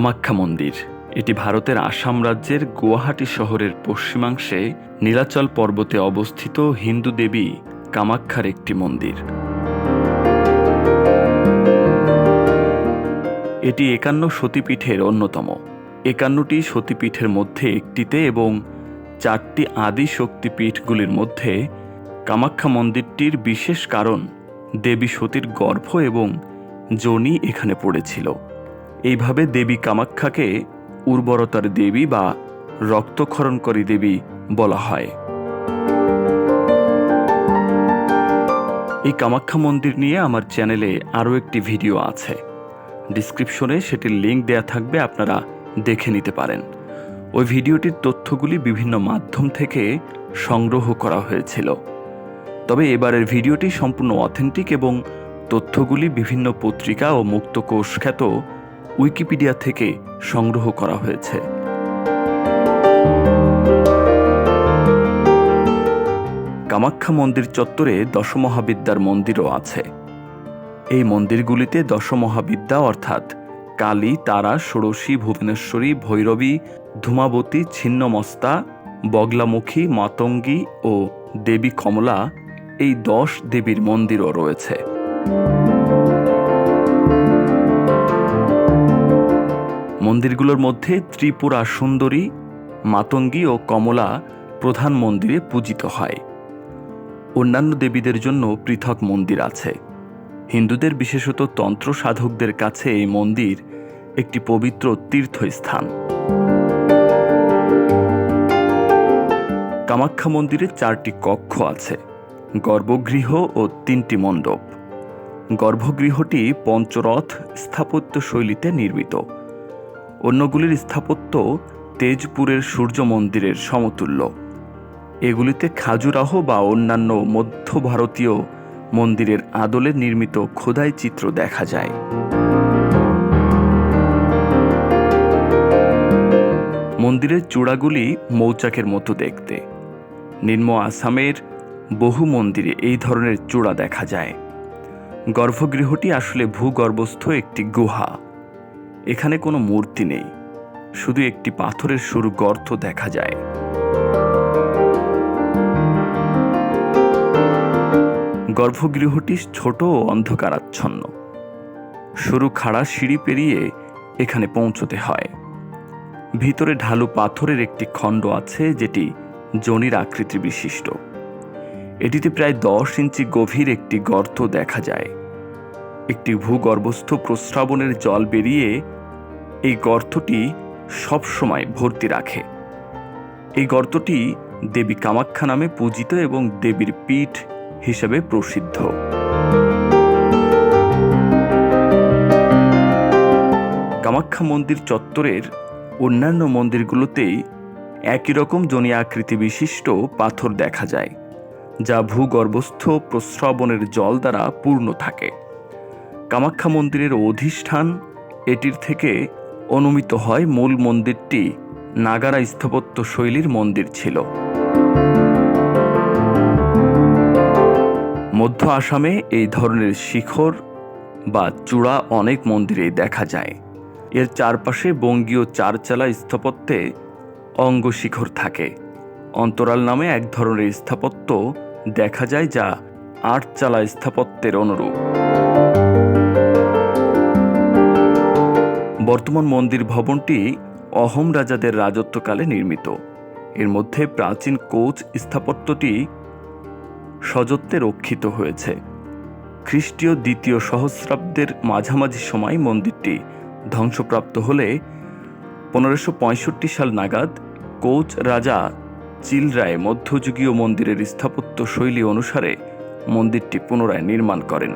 কামাখ্যা মন্দির। এটি ভারতের আসাম রাজ্যের গুয়াহাটি শহরের পশ্চিমাংশে নীলাচল পর্বতে অবস্থিত হিন্দু দেবী কামাখ্যার একটি মন্দির। এটি একান্ন সতীপীঠের অন্যতম। একান্নটি সতীপীঠের মধ্যে একটিতে এবং চারটি আদি শক্তিপীঠগুলির মধ্যে কামাখ্যা মন্দিরটির বিশেষ কারণ দেবী সতীর গর্ভ এবং যোনি এখানে পড়েছিল। এইভাবে দেবী কামাখ্যাকে উর্বরতার দেবী বা রক্তক্ষরণকারী দেবী বলা হয়। এই কামাখ্যা মন্দির নিয়ে আমার চ্যানেলে আরও একটি ভিডিও আছে। ডিসক্রিপশনে সেটির লিঙ্ক দেয়া থাকবে, আপনারা দেখে নিতে পারেন। ওই ভিডিওটির তথ্যগুলি বিভিন্ন মাধ্যম থেকে সংগ্রহ করা হয়েছিল। তবে এবারের ভিডিওটি সম্পূর্ণ অথেন্টিক এবং তথ্যগুলি বিভিন্ন পত্রিকা ও মুক্তকোষ খ্যাত উইকিপিডিয়া থেকে সংগ্রহ করা হয়েছে। কামাখ্যা মন্দির চত্বরে দশমহাবিদ্যার মন্দিরও আছে। এই মন্দিরগুলিতে দশমহাবিদ্যা অর্থাৎ কালী, তারা, ষোড়শী, ভুবনেশ্বরী, ভৈরবী, ধূমাবতী, ছিন্নমস্তা, বগলামুখী, মাতঙ্গী ও দেবী কমলা এই দশ দেবীর মন্দিরও রয়েছে। মন্দিরগুলোর মধ্যে ত্রিপুরা সুন্দরী, মাতঙ্গী ও কমলা প্রধান মন্দিরে পূজিত হয়। অন্যান্য দেবীদের জন্য পৃথক মন্দির আছে। হিন্দুদের বিশেষত তন্ত্র সাধকদের কাছে এই মন্দির একটি পবিত্র তীর্থস্থান। কামাখ্যা মন্দিরে চারটি কক্ষ আছে, গর্ভগৃহ ও তিনটি মণ্ডপ। গর্ভগৃহটি পঞ্চরথ স্থাপত্য শৈলীতে নির্মিত। অন্যগুলির স্থাপত্য তেজপুরের সূর্য মন্দিরের সমতুল্য। এগুলিতে খাজুরাহ বা অন্যান্য মধ্য ভারতীয় মন্দিরের আদলে নির্মিত খোদাই চিত্র দেখা যায়। মন্দিরের চূড়াগুলি মৌচাকের মতো দেখতে। নিম্ন আসামের বহু মন্দিরে এই ধরনের চূড়া দেখা যায়। গর্ভগৃহটি আসলে ভূগর্ভস্থ একটি গুহা। এখানে কোনো মূর্তি নেই, শুধু একটি পাথরের সরু গর্ত দেখা যায়। গর্ভগৃহটি ছোট ও অন্ধকারাচ্ছন্ন। সরু খাড়া সিঁড়ি পেরিয়ে এখানে পৌঁছতে হয়। ভিতরে ঢালু পাথরের একটি খণ্ড আছে যেটি জনির আকৃতি বিশিষ্ট এটিতে প্রায় দশ ইঞ্চি গভীর একটি গর্ত দেখা যায়। একটি ভূগর্ভস্থ প্রস্রাবনের জল বেরিয়ে এই গর্তটি সবসময় ভর্তি রাখে। এই গর্তটি দেবী কামাখ্যা নামে পূজিত এবং দেবীর পীঠ হিসেবে প্রসিদ্ধ। কামাখ্যা মন্দির চত্বরের অন্যান্য মন্দিরগুলোতেই একই রকম জনি আকৃতি বিশিষ্ট পাথর দেখা যায়, যা ভূগর্ভস্থ প্রস্রবণের জল দ্বারা পূর্ণ থাকে। কামাখ্যা মন্দিরের অধিষ্ঠান এটির থেকে অনুমিত হয় মূল মন্দিরটি নাগারা স্থাপত্য শৈলীর মন্দির ছিল। মধ্য আসামে এই ধরনের শিখর বা চূড়া অনেক মন্দিরেই দেখা যায়। এর চারপাশে বঙ্গীয় চারচালা স্থাপত্যে অঙ্গশিখর থাকে। অন্তরাল নামে এক ধরনের স্থাপত্য দেখা যায় যা আটচালা স্থাপত্যের অনুরূপ। বর্তমান মন্দির ভবনটি অহোম রাজাদের রাজত্বকালে নির্মিত। এর মধ্যে প্রাচীন কোচ স্থাপত্যটি সযত্নে রক্ষিত হয়েছে। খ্রিস্টীয় দ্বিতীয় সহস্রাব্দের মাঝামাঝি সময় মন্দিরটি ধ্বংসপ্রাপ্ত হলে পনেরোশো সাল নাগাদ কোচ রাজা চিলরায় মধ্যযুগীয় মন্দিরের স্থাপত্য শৈলী অনুসারে মন্দিরটি পুনরায় নির্মাণ করেন।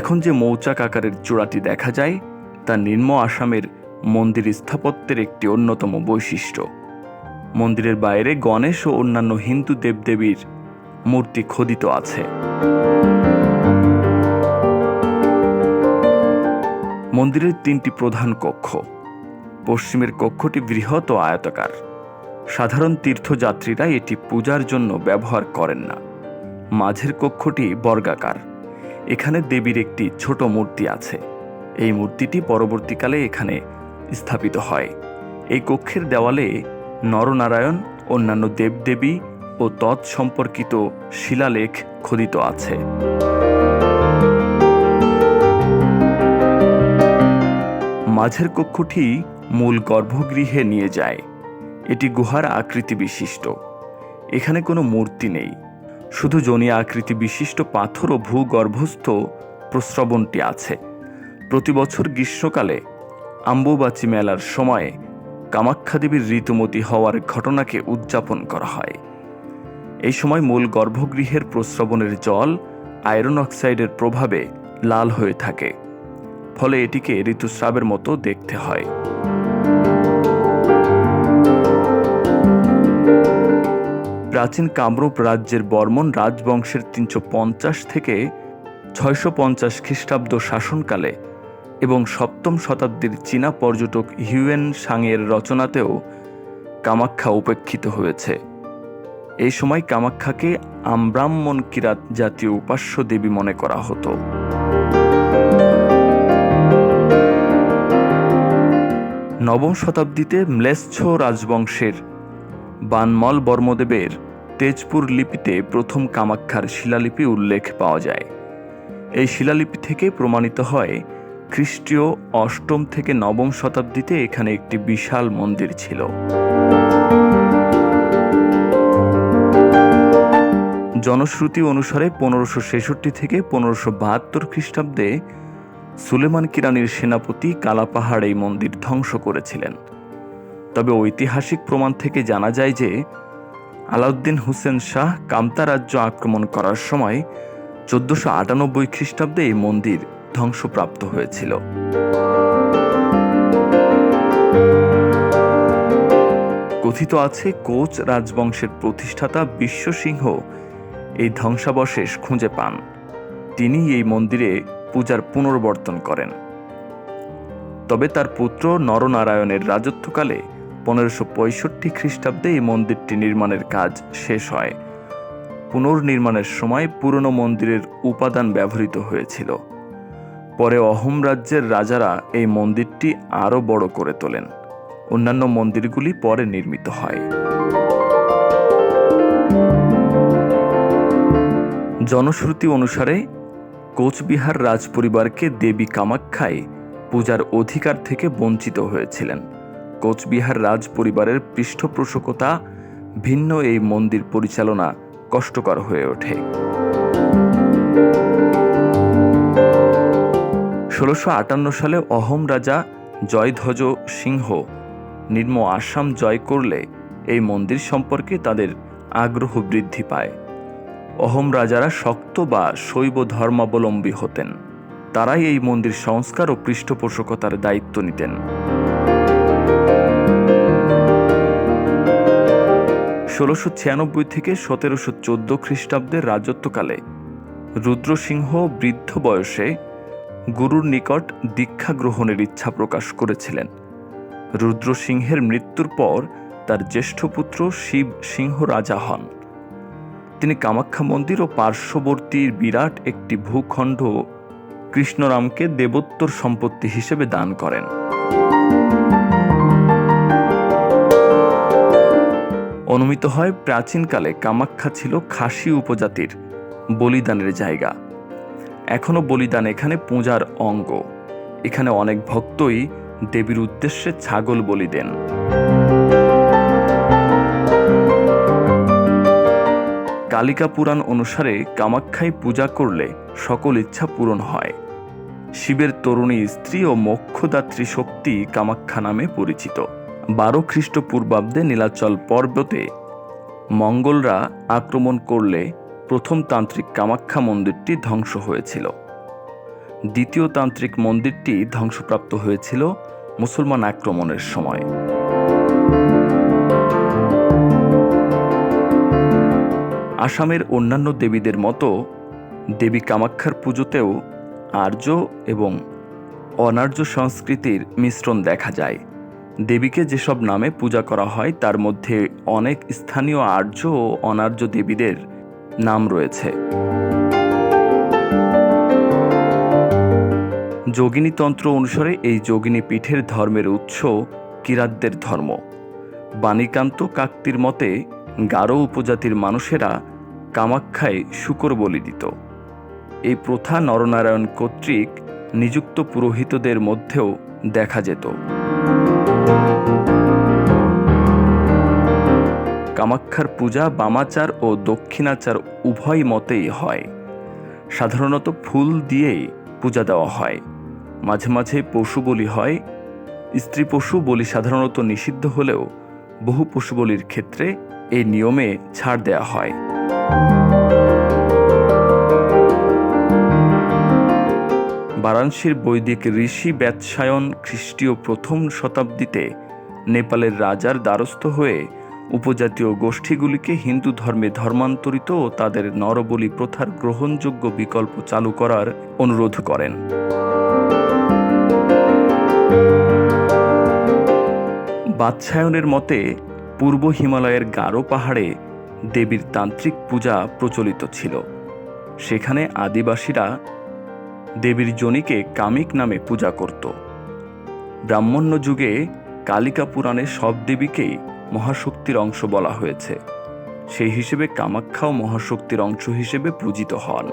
এখন যে মৌচাক আকারের চূড়াটি দেখা যায়, তা নিম্ন আসামের মন্দির স্থাপত্যের একটি অন্যতম বৈশিষ্ট্য। মন্দিরের বাইরে গণেশ ও অন্যান্য হিন্দু দেবদেবীর মূর্তি খোদিত আছে। মন্দিরের তিনটি প্রধান কক্ষ। পশ্চিমের কক্ষটি বৃহৎ ও আয়তাকার। সাধারণ তীর্থযাত্রীরা এটি পূজার জন্য ব্যবহার করেন না। মাঝের কক্ষটি বর্গাকার। এখানে দেবীর একটি ছোট মূর্তি আছে। এই মূর্তিটি পরবর্তীকালে এখানে স্থাপিত হয়। এই কক্ষের দেওয়ালে নরনারায়ণ, অন্যান্য দেবদেবী ও তৎ সম্পর্কিত শিলালেখ খোদিত আছে। মাঝের কক্ষটি মূল গর্ভগৃহে নিয়ে যায়। এটি গুহার আকৃতি বিশিষ্ট এখানে কোনো মূর্তি নেই। শুধু জনিয়া আকৃতি বিশিষ্ট পাথর ও ভূগর্ভস্থ প্রস্রবণটি আছে। প্রতি বছর গ্রীষ্মকালে আম্বুবাচি মেলার সময়ে কামাখ্যা দেবীর ঋতুমতী হওয়ার ঘটনাকে উদযাপন করা হয়। এই সময় মূল গর্ভগৃহের প্রস্রবণের জল আয়রন অক্সাইডের প্রভাবে লাল হয়ে থাকে। ফলে এটিকে ঋতুস্রাবের মতো দেখতে হয়। প্রাচীন কামরূপ রাজ্যের বর্মন রাজবংশের তিনশো পঞ্চাশ থেকে ছয়শো পঞ্চাশ খ্রিস্টাব্দ শাসনকালে এবং সপ্তম শতাব্দীর চীনা পর্যটক হিউয়েন সাংয়ের রচনাতেও কামাখ্যা উপেক্ষিত হয়েছে। এই সময় কামাখ্যাকে আমব্রাহ্মণ কিরাত জাতীয় উপাস্য দেবী মনে করা হতো। নবম শতাব্দীতে ম্লেচ্ছ রাজবংশের বানমল বর্মদেবের তেজপুর লিপিতে প্রথম কামাখ্যার শিলালিপি উল্লেখ পাওয়া যায়। এই শিলালিপি থেকে প্রমাণিত হয়, খ্রিস্টীয় অষ্টম থেকে নবম শতাব্দীতে এখানে একটি বিশাল মন্দির ছিল। জনশ্রুতি অনুসারে পনেরোশো ছেষট্টি থেকে পনেরোশো বাহাত্তর খ্রিস্টাব্দে সুলেমান কিরানির সেনাপতি কালাপাহাড় এই মন্দির ধ্বংস করেছিলেন। তবে ঐতিহাসিক প্রমাণ থেকে জানা যায় যে আলাউদ্দিন হুসেন শাহ কামতা রাজ্য আক্রমণ করার সময় চোদ্দশো আটানব্বই খ্রিস্টাব্দে এই মন্দির ধ্বংসপ্রাপ্ত হয়েছিল। কথিত আছে, কোচ রাজবংশের প্রতিষ্ঠাতা বিশ্বসিংহ এই ধ্বংসাবশেষ খুঁজে পান। তিনি এই মন্দিরে পূজার পুনর্বর্তন করেন। তবে তার পুত্র নরনারায়ণের রাজত্বকালে পনেরোশো পঁয়ষট্টি খ্রিস্টাব্দে এই মন্দিরটি নির্মাণের কাজ শেষ হয়। পুনর্নির্মাণের সময় পুরনো মন্দিরের উপাদান ব্যবহৃত হয়েছিল। পরে অহোম রাজ্যের রাজারা এই মন্দিরটি আরও বড় করে তোলেন। অন্যান্য মন্দিরগুলি পরে নির্মিত হয়। জনশ্রুতি অনুসারে কোচবিহার রাজপরিবারকে দেবী কামাখ্যায় পূজার অধিকার থেকে বঞ্চিত হয়েছিলেন। কোচবিহার রাজ পরিবারের পৃষ্ঠপোষকতা ভিন্ন এই মন্দির পরিচালনা কষ্টকর হয়ে ওঠে। ষোলোশো আটান্ন সালে অহোম রাজা জয়ধ্বজ সিংহ নির্ম আসাম জয় করলে এই মন্দির সম্পর্কে তাদের আগ্রহ বৃদ্ধি পায়। অহোম রাজারা শক্ত বা শৈব ধর্মাবলম্বী হতেন। তারাই এই মন্দির সংস্কার ও পৃষ্ঠপোষকতার দায়িত্ব নিতেন। ষোলোশো ছিয়ানব্বই থেকে সতেরোশো চোদ্দ খ্রিস্টাব্দের রাজত্বকালে রুদ্রসিংহ বৃদ্ধ বয়সে গুরুর নিকট দীক্ষা গ্রহণের ইচ্ছা প্রকাশ করেছিলেন। রুদ্রসিংহের মৃত্যুর পর তার জ্যেষ্ঠ পুত্র শিব সিংহ রাজা হন। তিনি কামাখ্যা মন্দির ও পার্শ্ববর্তী বিরাট একটি ভূখণ্ড কৃষ্ণরামকে দেবোত্তর সম্পত্তি হিসেবে দান করেন। অনুমিত হয়, প্রাচীনকালে কামাখ্যা ছিল খাসি উপজাতির বলিদানের জায়গা। এখনও বলিদান এখানে পূজার অঙ্গ। এখানে অনেক ভক্তই দেবীর উদ্দেশ্যে ছাগল বলি দেন। কালিকা পুরাণ অনুসারে কামাখ্যায় পূজা করলে সকল ইচ্ছা পূরণ হয়। শিবের তরুণী স্ত্রী ও মোক্ষদাত্রী শক্তি কামাখ্যা নামে পরিচিত। বারো খ্রিস্টপূর্বাব্দে নীলাচল পর্বতে মঙ্গলরা আক্রমণ করলে প্রথম তান্ত্রিক কামাখ্যা মন্দিরটি ধ্বংস হয়েছিল। দ্বিতীয় তান্ত্রিক মন্দিরটি ধ্বংসপ্রাপ্ত হয়েছিল মুসলমান আক্রমণের সময়। আসামের অন্যান্য দেবীদের মতো দেবী কামাখ্যার পুজোতেও আর্য এবং অনার্য সংস্কৃতির মিশ্রণ দেখা যায়। দেবীকে যেসব নামে পূজা করা হয়, তার মধ্যে অনেক স্থানীয় আর্য ও অনার্য দেবীদের নাম রয়েছে। যোগিনী তন্ত্র অনুসারে এই যোগিনী পীঠের ধর্মের উৎস কিরাতদের ধর্ম। বাণীকান্ত কাকতির মতে, গারো উপজাতির মানুষেরা কামাখ্যায় শুকর বলি দিত। এই প্রথা নরনারায়ণ কর্তৃক নিযুক্ত পুরোহিতদের মধ্যেও দেখা যেত। কামাক্ষার পূজা বামাচার ও দক্ষিণাচার উভয় মতেই হয়। সাধারণত ফুল দিয়েই পূজা দেওয়া হয়। মাঝে মাঝে পশু বলি হয়। স্ত্রী পশু বলি সাধারণত নিষিদ্ধ হলেও বহু পশু বলির ক্ষেত্রে এই নিয়মে ছাড় দেওয়া হয়। বারাণসীর বৈদিক ঋষি ব্যৎসায়ন খ্রিস্টীয় প্রথম শতাব্দীতে নেপালের রাজার দ্বারস্থ হয়ে উপজাতীয় গোষ্ঠীগুলিকে হিন্দু ধর্মে ধর্মান্তরিত ও তাদের নরবলি প্রথার গ্রহণযোগ্য বিকল্প চালু করার অনুরোধ করেন। বাদশায়নের মতে, পূর্ব হিমালয়ের গারো পাহাড়ে দেবীর তান্ত্রিক পূজা প্রচলিত ছিল। সেখানে আদিবাসীরা দেবীর জনিকে কামিক নামে পূজা করত। ব্রাহ্মণ্য যুগে কালিকা পুরাণে সব দেবীকেই মহাশক্তির অংশ বলা হয়েছে। সেই হিসেবে কামাখ্যাও মহাশক্তির অংশ হিসেবে পূজিত হন।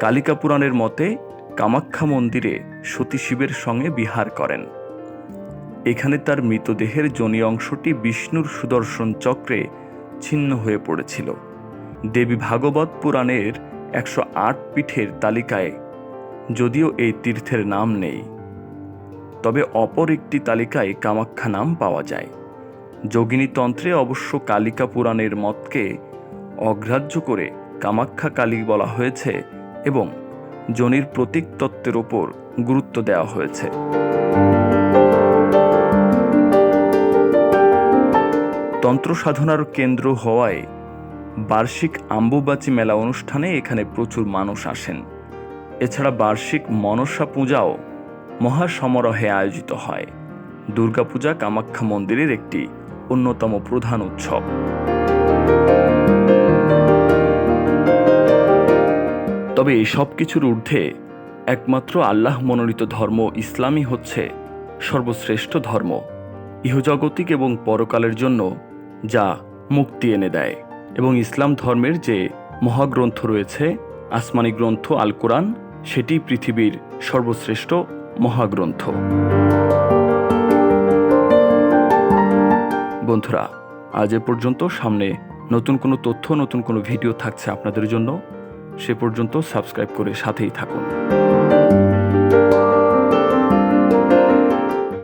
কালিকা পুরাণের মতে কামাখ্যা মন্দিরে সতী শিবের সঙ্গে বিহার করেন। এখানে তার মৃতদেহের জনি অংশটি বিষ্ণুর সুদর্শন চক্রে ছিন্ন হয়ে পড়েছিল। দেবী ভাগবত পুরাণের একশো আট পীঠের তালিকায়, যদিও এই তীর্থের নাম নেই। তবে অপর একটি তালিকায় কামাখ্যা নাম পাওয়া যায়। যোগিনী তন্ত্রে অবশ্য কালিকা পুরাণের মতকে অগ্রাহ্য করে কামাখ্যা কালী বলা হয়েছে এবং জনির প্রতীক তত্ত্বের ওপর গুরুত্ব দেওয়া হয়েছে। তন্ত্র সাধনার কেন্দ্র হওয়ায় বার্ষিক আম্বুবাচি মেলা অনুষ্ঠানে এখানে প্রচুর মানুষ আসেন। এছাড়া বার্ষিক মনসা পূজাও মহাসমারোহে আয়োজিত হয়। দুর্গাপূজা কামাখ্যা মন্দিরের একটি অন্যতম প্রধান উৎসব। তবে এসব কিছুর ঊর্ধ্বে একমাত্র আল্লাহ মনোনীত ধর্ম ইসলামই হচ্ছে সর্বশ্রেষ্ঠ ধর্ম। ইহজাগতিক এবং পরকালের জন্য যা মুক্তি এনে দেয়। এবং ইসলাম ধর্মের যে মহাগ্রন্থ রয়েছে, আসমানি গ্রন্থ আল কোরআন সেটি পৃথিবীর সর্বশ্রেষ্ঠ মহাগ্রন্থ। বন্ধুরা, আজ এ পর্যন্ত সামনে নতুন কোনো তথ্য, নতুন কোনো ভিডিও থাকছে আপনাদের জন্য। সে পর্যন্ত সাবস্ক্রাইব করে সাথেই থাকুন।